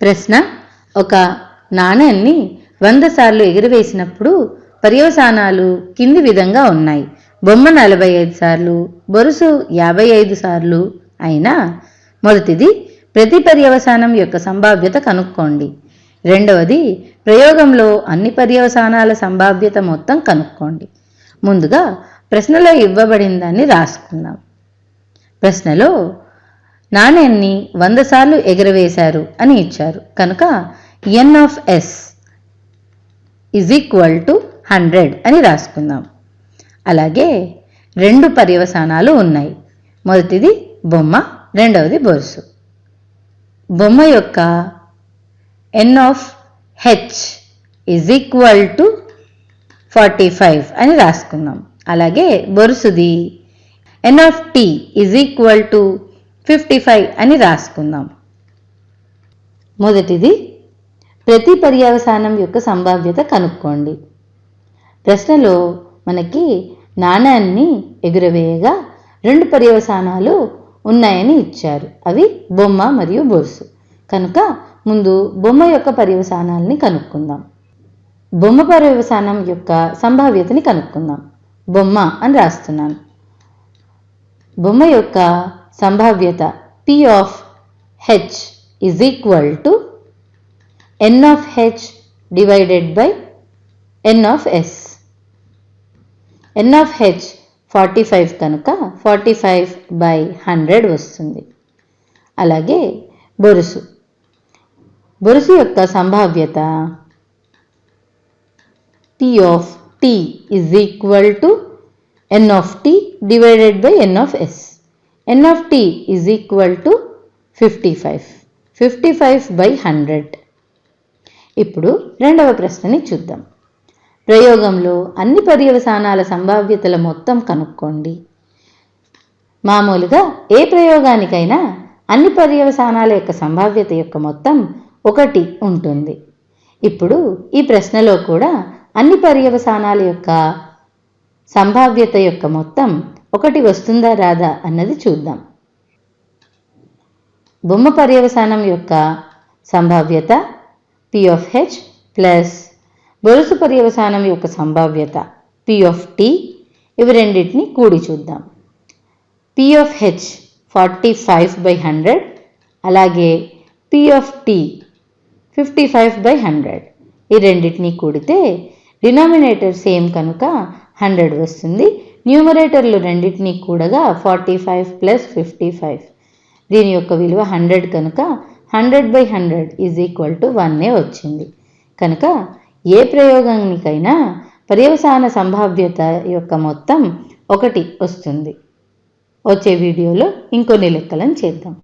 ప్రశ్న ఒక నాణ్యాన్ని వంద సార్లు ఎగురవేసినప్పుడు పర్యవసానాలు కింది విధంగా ఉన్నాయి. బొమ్మ నలభై ఐదు సార్లు బొరుసు యాభై ఐదు సార్లు అయినా మొదటిది ప్రతి పర్యవసానం యొక్క సంభావ్యత కనుక్కోండి. రెండవది ప్రయోగంలో అన్ని పర్యవసానాల సంభావ్యత మొత్తం కనుక్కోండి. ముందుగా ప్రశ్నలో ఇవ్వబడిన దాన్ని రాసుకుందాం. ప్రశ్నలో నాణ్యాన్ని వంద సార్లు ఎగరవేశారు అని ఇచ్చారు. కనుక N of S is equal to hundred అని రాసుకుందాం. అలాగే రెండు పర్యవసానాలు ఉన్నాయి. మొదటిది బొమ్మ రెండవది బొరుసు. బొమ్మ యొక్క N of H is equal to forty five అని రాసుకుందాం. అలాగే బొరుసుది N of T is equal to fifty five అని రాసుకుందాం. మొదటిది ప్రతి పర్యవసానం యొక్క సంభావ్యత కనుక్కోండి. ప్రశ్నలో మనకి నాణ్యాన్ని ఎగురవేయగా రెండు పర్యవసానాలు ఉన్నాయని ఇచ్చారు. అవి బొమ్మ మరియు బొరుసు. కనుక ముందు బొమ్మ యొక్క పర్యవసానాలని కనుక్కుందాం. బొమ్మ పర్యవసానం యొక్క సంభావ్యతని కనుక్కుందాం. బొమ్మ అని రాస్తున్నాను. బొమ్మ యొక్క సంభావ్యత P of H is equal to N of H divided by N of S N of H forty five కనుక ఫార్టీ ఫైవ్ బై హండ్రెడ్ వస్తుంది. అలాగే బొరుసు. బొరుసు యొక్క సంభావ్యత P of T is equal to N of T divided by N of S N of T is equal to fifty five fifty five by hundred ఇప్పుడు రెండవ ప్రశ్నని చూద్దాం. ప్రయోగంలో అన్ని పర్యవసానాల సంభావ్యతల మొత్తం కనుక్కోండి. మామూలుగా ఏ ప్రయోగానికైనా అన్ని పర్యవసానాల యొక్క సంభావ్యత యొక్క మొత్తం ఒకటి ఉంటుంది. ఇప్పుడు ఈ ప్రశ్నలో కూడా అన్ని పర్యవసానాల యొక్క సంభావ్యత యొక్క మొత్తం ఒకటి వస్తుందా రాదా అన్నది చూద్దాం. బొమ్మ పర్యవసానం యొక్క సంభావ్యత పి ఆఫ్ హెచ్ ప్లస్ బొరుసు పర్యవసానం యొక్క సంభావ్యత పి ఆఫ్ టీ ఇవి రెండింటిని కూడి చూద్దాం. P of H forty five by hundred అలాగే P of T fifty five by hundred ఈ రెండింటిని కూడితే డినామినేటర్ సేమ్ కనుక హండ్రెడ్ వస్తుంది న్యూమరేటర్లు రెండింటినీ కూడగా forty five plus fifty five. దీని యొక్క విలువ హండ్రెడ్ కనుక hundred by hundred is equal to వన్నే వచ్చింది. కనుక ఏ ప్రయోగానికైనా పర్యవసాన సంభావ్యత యొక్క మొత్తం ఒకటి వస్తుంది. వచ్చే వీడియోలో ఇంకొన్ని లెక్కలను చేద్దాం.